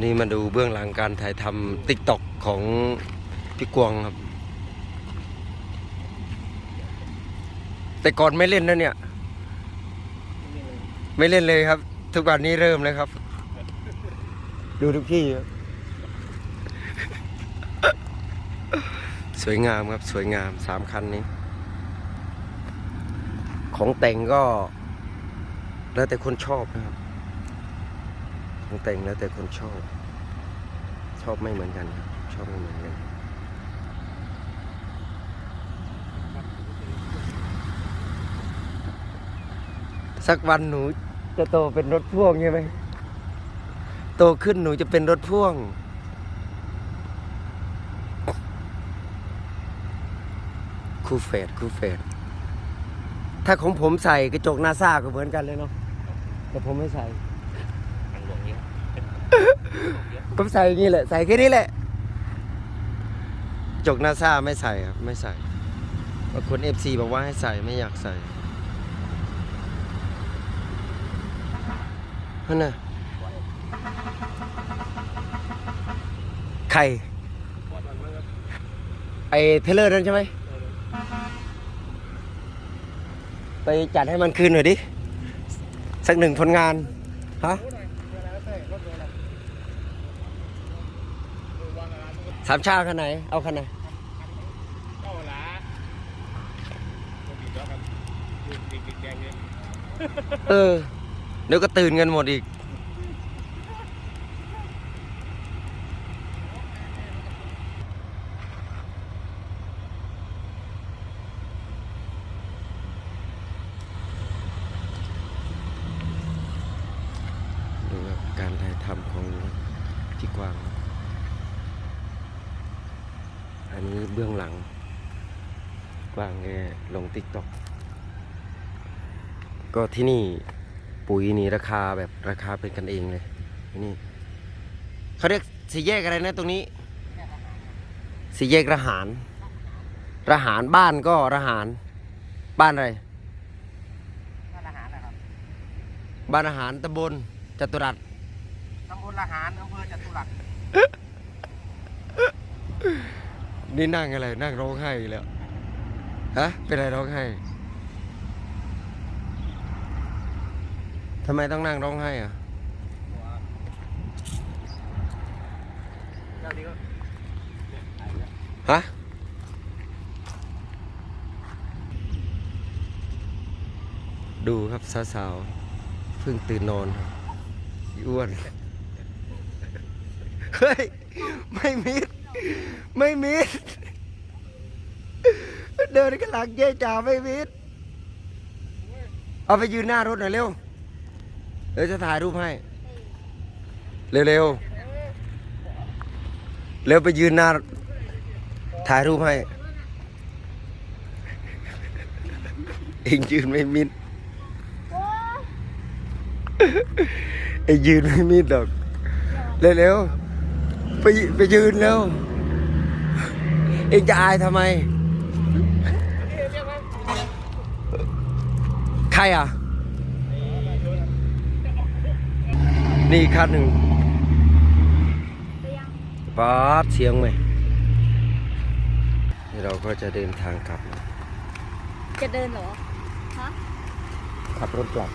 วันนี้มาดูเบื้องหลังการถ่ายทำติ๊กต็อกของพี่กวางครับ แต่ก่อนไม่เล่นนะเนี่ย ไม่เล่นเลยครับ ทุกวันนี้เริ่มเลยครับ ดูทุกที่ครับสวยงามครับ สวยงามสามคันนี้ ของแต่งก็ แล้วแต่คนชอบนะครับ ของแต่งแล้วแต่คนชอบ ชอบไม่เหมือนกันครับชอบไม่เหมือนกันสักวันหนูจะโตเป็นรถพ่วงใช่ไหมโตขึ้นหนูจะเป็นรถพ่วง คู่เฟดคู่เฟดถ้าของผมใส่กระจกหน้าซ่าก็เหมือนกันเลยเนาะแต่ผมไม่ใส่ ทางหลวงเยอะ ผมใส่อย่างนี้แหละ ใส่แค่นี้แหละ จกหน้าซ่าไม่ใส่ครับ ไม่ใส่บางคนเอฟซีบอกว่าให้ใส่ไม่อยากใส่นั่นน่ะใครไอเทเลอร์นั่นใช่ไหม ไปจัดให้มันคืนหน่อยดิ สักหนึ่งผลงาน ฮะ สามชาคันไหน เอาคันไหนเข้าละก็ดีแล้วกันดีดีแดงเนี่ยเออเดี๋ยวก็ตื่นกันหมดอีก ดูครับการถ่ายทำของพี่กวางครับอั นนี้เบื้องหลัง กวางแกลงติ๊กต็อกก็ที่นี่ปุ๋ยนี่ราคาแบบราคาเป็นกันเองเลยนี่เขาเรียกสี่แยกอะไรนะตรงนี้สี่แยกระหาร ระหารบ้านก็ระหาร บ้านอะไรร้านอาหารนะครับบ้านอาหารตำบลจตุรัสตำบลอาหารอำเภอจตุรัส นี่นั่งอะไร นั่งร้องไห้แล้วฮะเป็นอะไรร้องไห้ทำไมต้องนั่งร้องไห้อะฮะดูครับสาวๆเพิ่งตื่นนอนครับอีอ้วน เฮ้ย ไม่มิด ไม่มิด เดินกันหลังเจ๊จ่าไม่มิด เอาไปยืนหน้ารถหน่อยเร็ว เดี๋ยวจะถ่ายรูปให้ เร็วๆเร็วไปยืนหน้า ถ่ายรูปให้เองยืนไม่มิดเองยืนไม่มิดหรอก เร็วๆ ไปไปยืนเร็วเองจะอายทำไม ใครอะ นี่คันหนึ่งป๊าดเสียงไหมนี่เราก็จะเดินทางกลับนะจะเดินเหรอ ฮะ ขับรถกลับ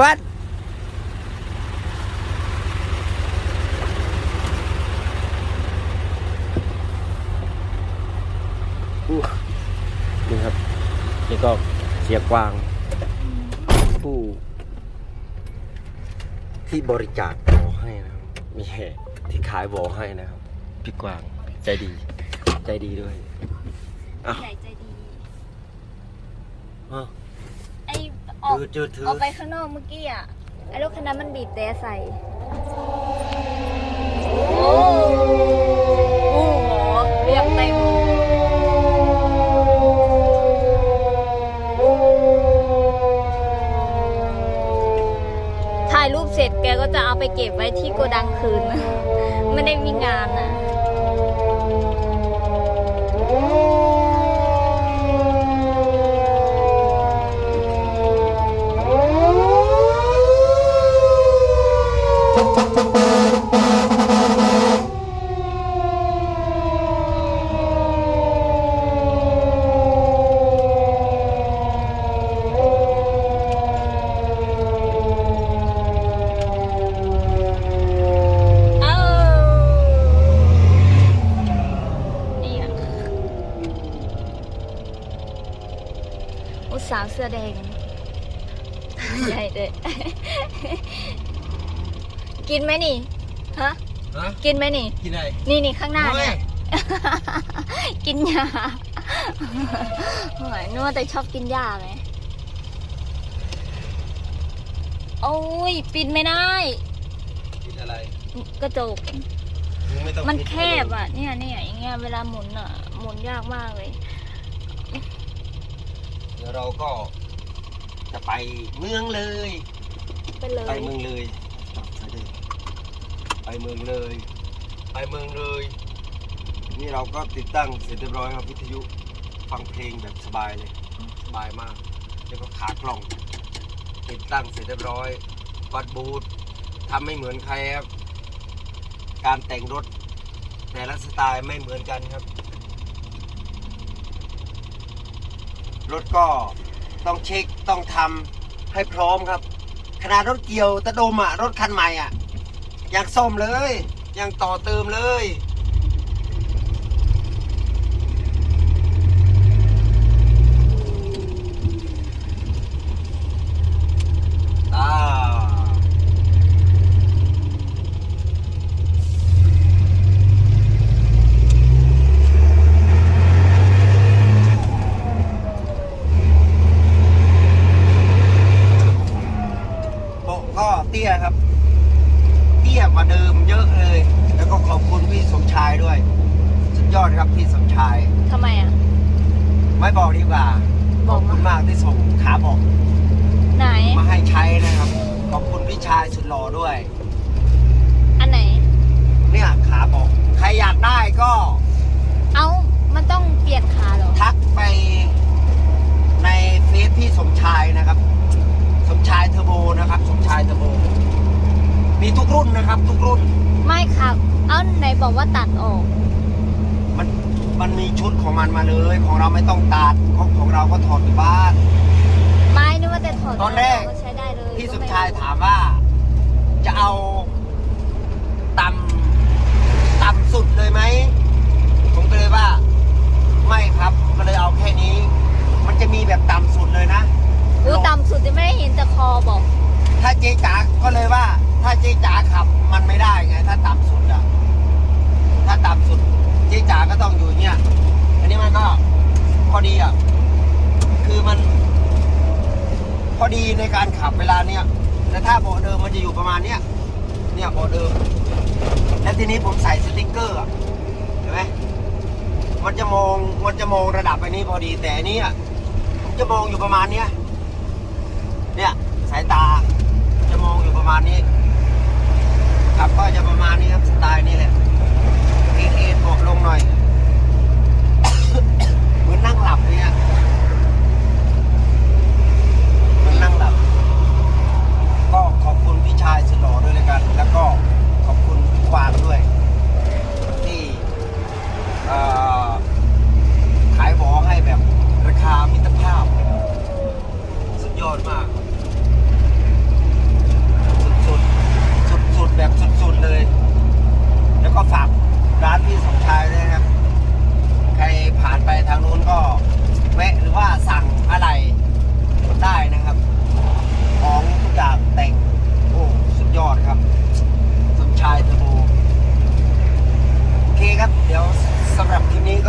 วัดอู้นี่ครับ นี่ก็เสียกวางผู้ ที่บริจาคบอให้นะครับมีแห่ที่ขายบอให้นะครับพี่กวางใจดี ใจดีด้วย อ้าว ใหญ่ใจดี อ้าวไอออกถือถือถือออกไปข้างนอกเมื่อกี้อะ ไอรถคันนั้นมันบีบแต่ใส่ โอ้โหหมอเรียบเต็มถ่ายรูปเสร็จแกก็จะ เอาไปเก็บไว้ที่โกดังคืน ไม่ได้มีงานอะ กินไหมนี่ ฮะ ฮะกินไหมนี่ กินอะไรนี่นี่ข้างหน้าเฮ้เนี่ยยกินยาโอ้ยนึกว่าแต่ชอบกินยาไหม โอ้ย ปิดไม่ได้ กินอะไรกระจกงไต้องมันคิดแคบอะ เนี่ยเนี่ยอย่างเงี้ย เวลาหมุนอะ หมุนยากมากเลย เดี๋ยวเราก็จะไปเมืองเลย ไปเลย ไปเมืองเลยไปเลยไปเมืองเลย ไปเมืองเลย นี่เราก็ติดตั้งเสร็จเรียบร้อยครับวิทยุฟังเพลงแบบสบายเลย สบายมาก แล้วก็ขากล่อง ติดตั้งเสร็จเรียบร้อยวัดบูททำไม่เหมือนใครครับ การแต่งรถ แต่ละสไตล์ไม่เหมือนกันครับ รถก็ต้องเช็คต้องทำให้พร้อมครับ ขนาดรถเกี่ยวตะดมอะ รถคันใหม่อะ ยังซ่อมเลย ยังต่อเติมเลย อ่า โปะก็เตี้ยครับ เตี้ยกว่าเดิมเยอะเลย แล้วก็ขอบคุณพี่สมชายด้วย สุ ดยอดครับพี่สมชาย ทำไมอะ ไม่บอกดีกว่าบอกขอบคุณมากที่ส่งขาบอกไหน มาให้ใช้นะครับ ขอบคุณพี่ชายสุดหล่อด้วย อันไหน เนี่ยขาบอก ใครอยากได้ก็ เอ้ามันต้องเปลี่ยนขาเหรอ ทักไปในเฟซพี่สมชายนะครับ สมชายเทอร์โบนะครับ สมชายเทอร์โบ มีทุกรุ่นนะครับ ทุกรุ่น ไม่ครับเอ้าไหนบอกว่าตัดออกมัน มันมีชุดของมันมาเลย ของเราไม่ต้องตัดของของเราก็ถอดอยู่บ้าน ไม่นึกว่าแต่ถอดตอนแรกก็ใช้ได้เลยพี่สก็มไชายถามว่า จะเอาต่ำต่ำสุดเลยไหมผมก็เลยว่า ไม่ครับก็เลยเอาแค่นี้ มันจะมีแบบต่ำสุดเลยนะอู้ต่ำสุดจะไม่ได้เห็นแต่คอบอก ถ้าเจ๊จ๋าก็เลยว่า ถ้าเจ๊จ๋าขับ มันไม่ได้ไง ถ้าต่ำสุดอะถ้าต่ำสุด เจ๊จ๋าก็ต้องอยู่ เนี่ย อันนี้มันก็พอดีอะ คือมัน พอดีในการขับเวลาเนี้ยแต่ถ้าเบาะเดิมมันจะอยู่ประมาณเนี้ย เนี่ยเบาะเดิม แล้วทีนี้ผมใส่สติ๊กเกอร์อะเห็นไหมมันจะมอง มันจะมองระดับไปนี้พอดี แต่อันนี้อะผมจะมองอยู่ประมาณเนี้ย เนี่ยสายตา จะมองอยู่ประมาณนี้ครับก็จะประมาณนี้ครับสไตล์นี้แหละเอ็นเอ็นเบาะลงหน่อย หมือนนั่งหลับเนี่ย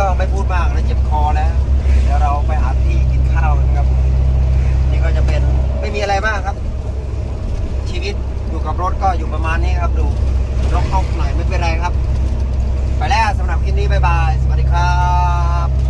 ก็ไม่พูดมากเลยเจ็บคอแล้ว เดี๋ยวเราไปหาที่กินข้าวนะครับ นี่ก็จะเป็นไม่มีอะไรมากครับ ชีวิตอยู่กับรถก็อยู่ประมาณนี้ครับดูรกๆหน่อยไม่เป็นไรครับ ไปแล้วสำหรับคลิปนี้บ๊ายบาย สวัสดีครับ